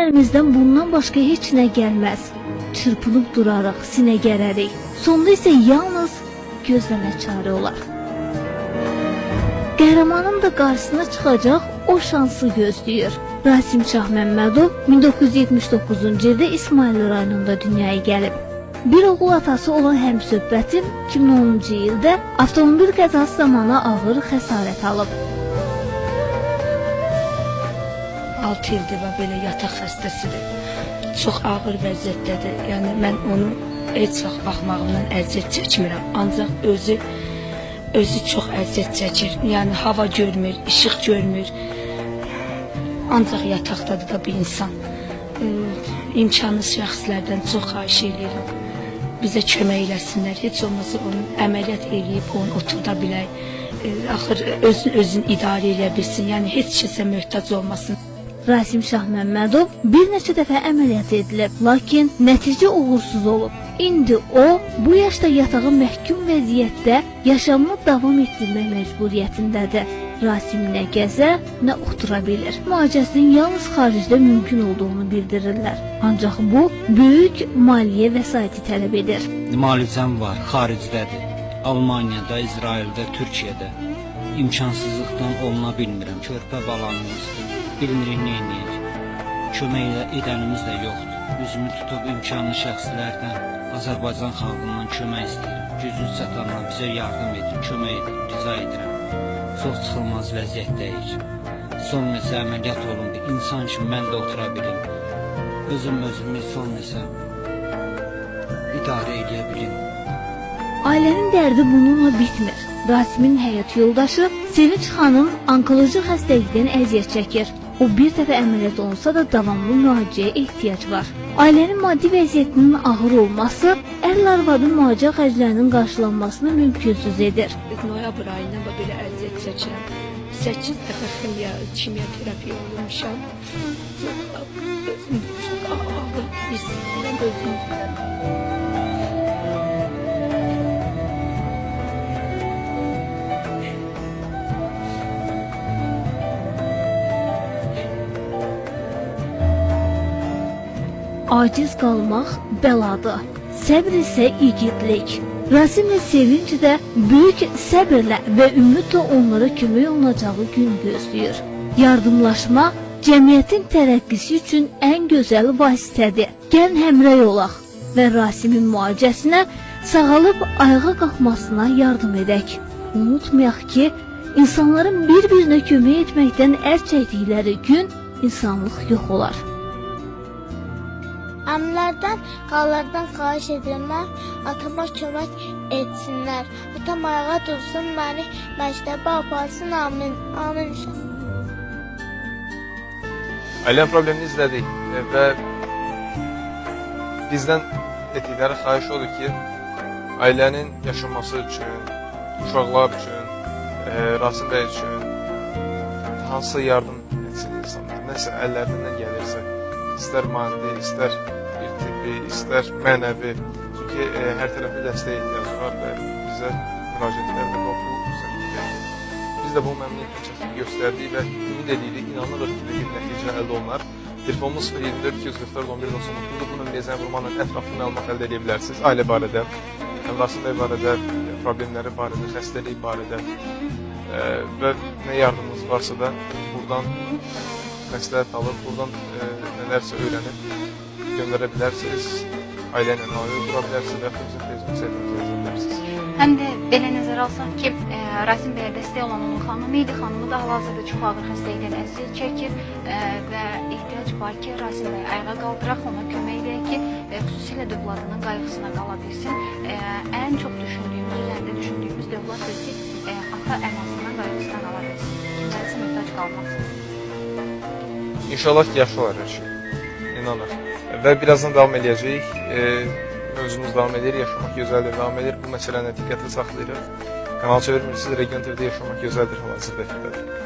Əlimizdən bundan başqa heç nə gəlməz. Çırpınıb durarıq, sinə gərərik. Sonda isə yalnız gözləmə çarə olar. Qəhrəmanın da qarşısına çıxacaq o şansı gözləyir. Rasim Şah Məmmədov 1979-cu ildə İsmayıl rayonunda dünyaya gəlib. Bir oğul atası olan həmsöhbətim 2010-cu ildə avtomobil qəzası zamanı ağır xəsarət alıb. 6 ildir və belə yataq xəstəsidir. Çox ağır vəziyyətdədir. Yəni mən onu heç vaxt baxmağımdan əziyyət çəkmirəm. Ancaq özü özü çox əziyyət çəkir. Yəni hava görmür, işıq görmür. Ancaq yataqdadır da bir insan. Ee, imkanlı şəxslərdən çox xahiş edirəm. Bizə kömək eləsinlər. Heç olmasa onu əməliyyat eləyib onu oturda bilək. Ee, axır özün özün idarə edə bilsin. Yəni heç kəsə möhtac olmasın. Rasim Şah Məmmədov bir neçə dəfə əməliyyat edilib, lakin nəticə uğursuz olub. İndi o bu yaşda yatağa məhkum vəziyyətdə yaşamını davam etdirmək məcburiyyətindədir. Rasim nə gəzə, nə otura bilir. Müalicəsinin yalnız xaricdə mümkün olduğunu bildirirlər. Ancaq bu böyük maliyyə vəsaiti tələb edir. Müalicəm var, xaricdədir. Almaniyada, İsraildə, Türkiyədə. İmkansızlıqdan oluna bilmirəm. Körpə balamız, bilmirik edək. Kömək edənimiz də yoxdur. Üzümü tutub imkanlı şəxslərdən, Azərbaycan xalqından kömək istəyirəm. Gücünüz çatandan bizə yardım edin, kömək edin, rica edirəm. Çox çıxılmaz vəziyyətdəyik. Son neçə əməliyyat olundu. İnsan kimi mən də otura bilim. Özüm özümü son neçə idarə edə bilim. Ailənin dərdi bununla bitmir. Rasimin həyat yoldaşı Sevinç xanım onkoloji xəstəlikdən əziyyət çəkir. O bir dəfə əməliyyat olunsa da davamlı müalicəyə ehtiyac var. Ailənin maddi vəziyyətinin ağır olması ərl arvadın müalicə xərclərinin qarşılanmasını mümkünsüz edir. Noyabr ayından da belə əziyyət çəkirəm. 8 dəfə kimya, kimya terapiya olmuşam. Hissediyorum özüm. Aciz qalmaq bəladır. Səbr isə igidlik. Rasim və Sevinç də böyük səbirlə və ümidlə onlara kömək olunacağı gün gözləyir. Yardımlaşma cəmiyyətin tərəqqisi üçün ən gözəl vasitədir. Gəlin həmrəy olaq və Rasimin müalicəsinə sağalıb ayağa qalxmasına yardım edək. Unutmayaq ki, insanların bir-birinə kömək etməkdən əl çəkdikləri gün insanlıq yox olar. Əmlərdən, xalalardan xahiş edirlər, atama kömək etsinlər. Atam ayağa dursun, məni məktəbə aparsın, amin. Amin. Ailen problemini izlədik və bizdən etdikləri xahiş odur ki, ailənin yaşaması üçün, uşaqlar üçün, e, Rasim bəy üçün hansısa yardım etsin insanlar. Nəsə əllərindən gəlirsə, istər maddi, istər tibbi, istər mənəvi. Çünki e, hər tərəfli dəstəyə ehtiyac var və bizə müraciətlərdə bu Biz də bu məmnuniyyət çəkini göstərdik və ümid edirik, inanırıq ki, bir nəticə əldə olunar. Telefonumuz 024 244 11 99-dur. Bu nömrəyə zəng vurmaqla ətraflı məlumat əldə edə bilərsiniz. Ailə barədə, bəy barədə, problemləri barədə, xəstəlik barədə e, və nə yardımınız varsa da buradan məsləhət alıb, buradan e, nələrsə öyrənib göndərə bilərsiniz. Ailə ilə əlaqə qura bilərsiniz və yaxud Facebook səhifəmizə yaza bilərsiniz. Həm də belə nəzərə alsaq ki, ə, Rasim bəyə dəstək olan onun xanımı idi. Xanımı da hal-hazırda çox ağır xəstəlikdən əziyyət çəkir ə, və ehtiyac var ki, Rasim bəy ayağa qaldıraq, ona kömək edək ki, ə, xüsusilə dövladının qayğısına qala bilsin. Ə, ən çox düşündüyümüz, üzərində düşündüyümüz dövladdır ki, ə, ata ən azından qayğısına qala bilsin. Kimsə möhtac qalmasın. İnşallah ki, yaxşı olar hər şey. İnanır. Və birazdan davam edəcəyik. E, mövzumuz davam edir, yaşamaq gözəldir davam edir. Bu məsələni diqqətli saxlayırıq. Kanal çevirmirsiniz, Region TV-də yaşamaq gözəldir hal-hazırda efirdə.